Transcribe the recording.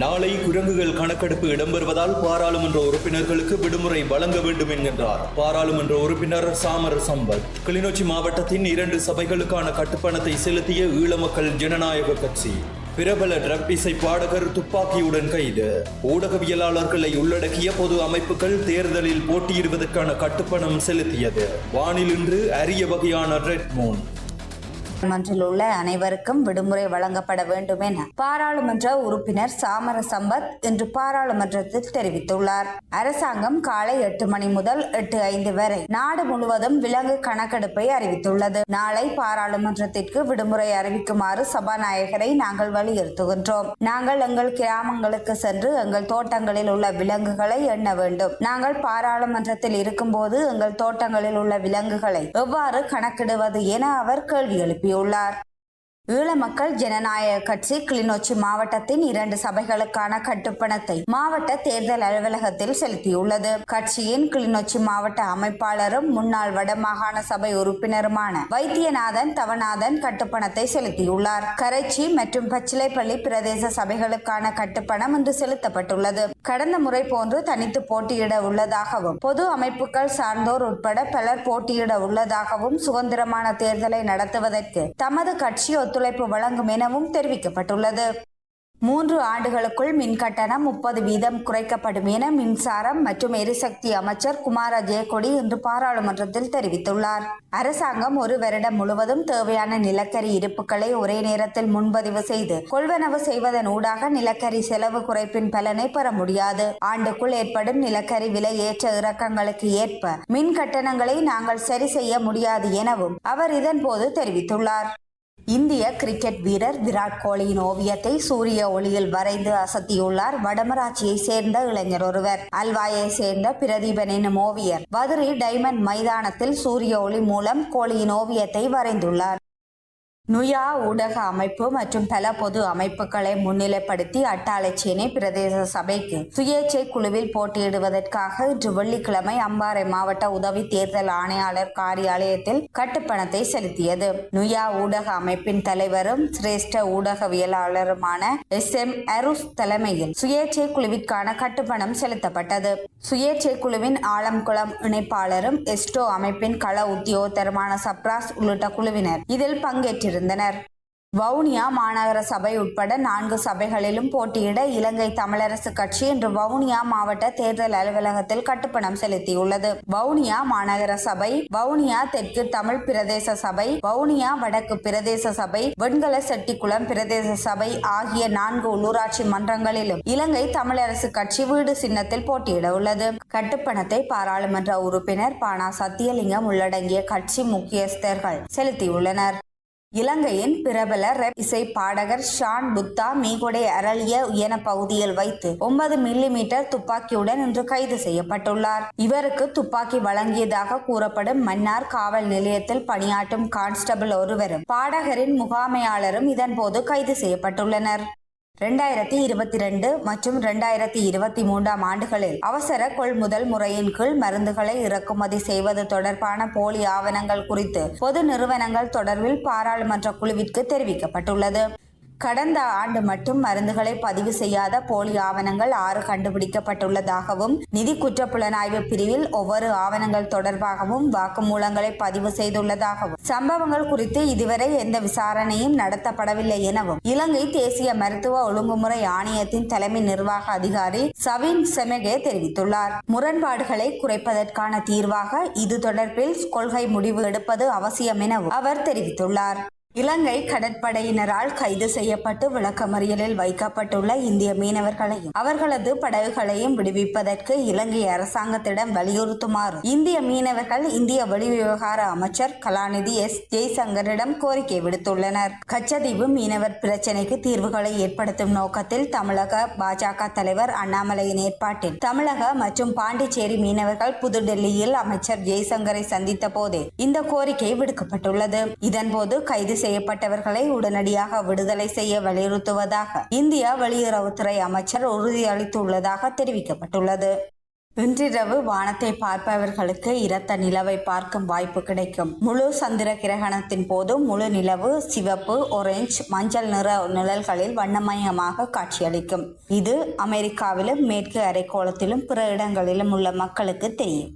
நாளை குரங்குகள் கணக்கெடுப்பு இடம்பெறுவதால் பாராளுமன்ற உறுப்பினர்களுக்கு விடுமுறை வழங்க வேண்டும் என்கின்றார். பாராளுமன்ற உறுப்பினர் சாமர சம்பத் கிளிநொச்சி மாவட்டத்தின் இரண்டு சபைகளுக்கான கட்டுப்பணத்தை செலுத்திய ஈழமக்கள் ஜனநாயக கட்சி பிரபல ட்ரக் இசை பாடகர் துப்பாக்கியுடன் கைது. ஊடகவியலாளர்களை உள்ளடக்கிய பொது அமைப்புகள் தேர்தலில் போட்டியிடுவதற்கான கட்டுப்பணம் செலுத்தியது. வானிலின்று அரிய வகையான ரெட் மூன். மன்றில் உள்ள அனைவருக்கும் விடுமுறை வழங்கப்பட வேண்டும் என பாராளுமன்ற உறுப்பினர் சாமர சம்பத் இன்று பாராளுமன்றத்தில் தெரிவித்துள்ளார். அரசாங்கம் காலை எட்டு மணி முதல் எட்டு ஐந்து வரை நாடு முழுவதும் விலங்கு கணக்கெடுப்பை அறிவித்துள்ளது. நாளை பாராளுமன்றத்திற்கு விடுமுறை அறிவிக்குமாறு சபாநாயகரை நாங்கள் வலியுறுத்துகின்றோம். நாங்கள் எங்கள் கிராமங்களுக்கு சென்று எங்கள் தோட்டங்களில் உள்ள விலங்குகளை எண்ண வேண்டும். நாங்கள் பாராளுமன்றத்தில் இருக்கும்போது எங்கள் தோட்டங்களில் உள்ள விலங்குகளை எவ்வாறு கணக்கிடுவது என அவர் கேள்வி violar ஈழ மக்கள் ஜனநாயக கட்சி கிளிநொச்சி மாவட்டத்தின் இரண்டு சபைகளுக்கான கட்டுப்பணத்தை மாவட்ட தேர்தல் அலுவலகத்தில் செலுத்தியுள்ளது. கட்சியின் கிளிநொச்சி மாவட்ட அமைப்பாளரும் முன்னாள் வடமாகாண சபை உறுப்பினருமான வைத்தியநாதன் தவநாதன் கட்டுப்பணத்தை செலுத்தியுள்ளார். கரைச்சி மற்றும் பச்சிலைப்பள்ளி பிரதேச சபைகளுக்கான கட்டுப்பணம் இன்று செலுத்தப்பட்டுள்ளது. கடந்த முறை போன்று தனித்து போட்டியிட உள்ளதாகவும் பொது அமைப்புகள் சார்ந்தோர் உட்பட பலர் போட்டியிட உள்ளதாகவும் சுதந்திரமான தேர்தலை நடத்துவதற்கு தமது கட்சி ஒத்துழைப்பு வழங்கும் எனவும் தெரிவிக்கப்பட்டுள்ளது. மூன்று ஆண்டுகளுக்குள் மின் கட்டணம் முப்பது வீதம் குறைக்கப்படும் என மின்சாரம் மற்றும் எரிசக்தி அமைச்சர் குமார ஜெயக்கொடி இன்று பாராளுமன்றத்தில் தெரிவித்துள்ளார். அரசாங்கம் ஒரு வருடம் முழுவதும் தேவையான நிலக்கரி இருப்புகளை ஒரே நேரத்தில் முன்பதிவு செய்து கொள்வனவு செய்வதன் ஊடாக நிலக்கரி செலவு குறைப்பின் பலனை பெற முடியாது. ஆண்டுக்குள் ஏற்படும் நிலக்கரி விலை ஏற்ற இறக்கங்களுக்கு ஏற்ப மின் கட்டணங்களை நாங்கள் சரி செய்ய முடியாது எனவும் அவர் இதன்போது தெரிவித்துள்ளார். இந்திய கிரிக்கெட் வீரர் விராட் கோலியின் ஓவியத்தை சூரிய ஒளியில் வரைந்து அசத்தியுள்ளார் வடமராட்சியை சேர்ந்த இளைஞர் ஒருவர். அல்வாயை சேர்ந்த பிரதீபன் எனும் ஓவியர். வதிரி டைமண்ட் மைதானத்தில் சூரிய ஒளி மூலம் கோலியின் ஓவியத்தை வரைந்துள்ளார். நுயா ஊடக அமைப்பு மற்றும் பல பொது அமைப்புகளை முன்னிலைப்படுத்தி அட்டாளச்சேனை பிரதேச சபைக்கு சுயேட்சை குழுவில் போட்டியிடுவதற்காக இன்று வெள்ளிக்கிழமை அம்பாறை மாவட்ட உதவி தேர்தல் ஆணையாளர் காரியாலயத்தில் கட்டுப்பணத்தை செலுத்தியது. நுயா ஊடக அமைப்பின் தலைவரும் சிரேஷ்ட ஊடகவியலாளருமான எஸ். எம். அருஸ் தலைமையில் சுயேட்சை குழுவிற்கான கட்டுப்பணம் செலுத்தப்பட்டது. சுயேட்சை குழுவின் ஆலம்குளம் இணைப்பாளரும் எஸ்டோ அமைப்பின் கள உத்தியோகத்தருமான சப்ராஸ் உள்ளிட்ட குழுவினர் இதில் பங்கேற்றிருந்தனர். வவுனியா மாநகர சபை உட்பட நான்கு சபைகளிலும் போட்டியிட இலங்கை தமிழரசு கட்சி இன்று வவுனியா மாவட்ட தேர்தல் அலுவலகத்தில் கட்டுப்பணம் செலுத்தியுள்ளது. வவுனியா மாநகர சபை வவுனியா தெற்கு தமிழ் பிரதேச சபை வவுனியா வடக்கு பிரதேச சபை வெண்கல செட்டிக்குளம் பிரதேச சபை ஆகிய நான்கு உள்ளூராட்சி மன்றங்களிலும் இலங்கை தமிழரசு கட்சி வீடு சின்னத்தில் போட்டியிட உள்ளது. கட்டுப்பணத்தை பாராளுமன்ற உறுப்பினர் பானா சத்தியலிங்கம் உள்ளடங்கிய கட்சி முக்கியஸ்தர்கள் செலுத்தியுள்ளனர். இலங்கையின் பிரபல ரெப் இசை பாடகர் ஷான் புத்தா மீகொடை அரளிய உயன பகுதியில் வைத்து ஒன்பது மில்லி மீட்டர் துப்பாக்கியுடன் இன்று கைது செய்யப்பட்டுள்ளார். இவருக்கு துப்பாக்கி வழங்கியதாக கூறப்படும் மன்னார் காவல் நிலையத்தில் பணியாற்றும் கான்ஸ்டபிள் ஒருவரும் பாடகரின் முகாமையாளரும் இதன்போது கைது செய்யப்பட்டுள்ளனர். ரெண்டாயிரத்தி இருபத்தி ரெண்டு மற்றும் ரெண்டாயிரத்தி இருபத்தி மூன்றாம் ஆண்டுகளில் அவசர கொள்முதல் முறையின் கீழ் மருந்துகளை இறக்குமதி செய்வது தொடர்பான போலி ஆவணங்கள் குறித்து பொது நிறுவனங்கள் தொடர்பில் பாராளுமன்ற குழுவிற்கு தெரிவிக்கப்பட்டுள்ளது. கடந்த ஆண்டு மட்டும் மருந்துகளை பதிவு செய்யாத போலி ஆவணங்கள் ஆறு கண்டுபிடிக்கப்பட்டுள்ளதாகவும் நிதி குற்றப்புலனாய்வு பிரிவில் ஒவ்வொரு ஆவணங்கள் தொடர்பாகவும் வாக்குமூலங்களை பதிவு செய்துள்ளதாகவும். சம்பவங்கள் குறித்து இதுவரை எந்த விசாரணையும் நடத்தப்படவில்லை எனவும் இலங்கை தேசிய மருத்துவ ஒழுங்குமுறை ஆணையத்தின் தலைமை நிர்வாக அதிகாரி சவின் செமெகே தெரிவித்துள்ளார். முரண்பாடுகளை குறைப்பதற்கான தீர்வாக இது தொடர்பில் கொள்கை முடிவு எடுப்பது அவசியம் எனவும் அவர் தெரிவித்துள்ளார். இலங்கை கடற்படையினரால் கைது செய்யப்பட்டு விளக்கமறியலில் வைக்கப்பட்டுள்ள இந்திய மீனவர்களையும் அவர்களது படகுகளையும் விடுவிப்பதற்கு இலங்கை அரசாங்கத்திடம் வலியுறுத்துமாறு இந்திய மீனவர்கள் இந்திய வெளிவிவகார அமைச்சர் கலாநிதி எஸ். ஜெய்சங்கரிடம் கோரிக்கை விடுத்துள்ளனர். கச்சதீவு மீனவர் பிரச்சினைக்கு தீர்வுகளை ஏற்படுத்தும் நோக்கத்தில் தமிழக பாஜக தலைவர் அண்ணாமலையின் ஏற்பாட்டில் தமிழக மற்றும் பாண்டிச்சேரி மீனவர்கள் புதுடெல்லியில் அமைச்சர் ஜெய்சங்கரை சந்தித்த போதே இந்த கோரிக்கை விடுக்கப்பட்டுள்ளது. இதன்போது கைது செய்யப்பட்டவர்களை உடனடியாக விடுதலை செய்ய வலியுறுத்துவதாக இந்தியா வெளியுறவுத்துறை அமைச்சர் உறுதியளித்துள்ளதாக தெரிவிக்கப்பட்டுள்ளது. இன்றிரவு வானத்தை பார்ப்பவர்களுக்கு இரத்த நிலவை பார்க்கும் வாய்ப்பு கிடைக்கும். முழு சந்திர கிரகணத்தின் போது முழு நிலவு சிவப்பு ஒரேஞ்ச் மஞ்சள் நிற நிழல்களில் வண்ணமயமாக காட்சியளிக்கும். இது அமெரிக்காவிலும் மேற்கு அரைக்கோளத்திலும் பிற இடங்களிலும் உள்ள மக்களுக்கு தெரியும்.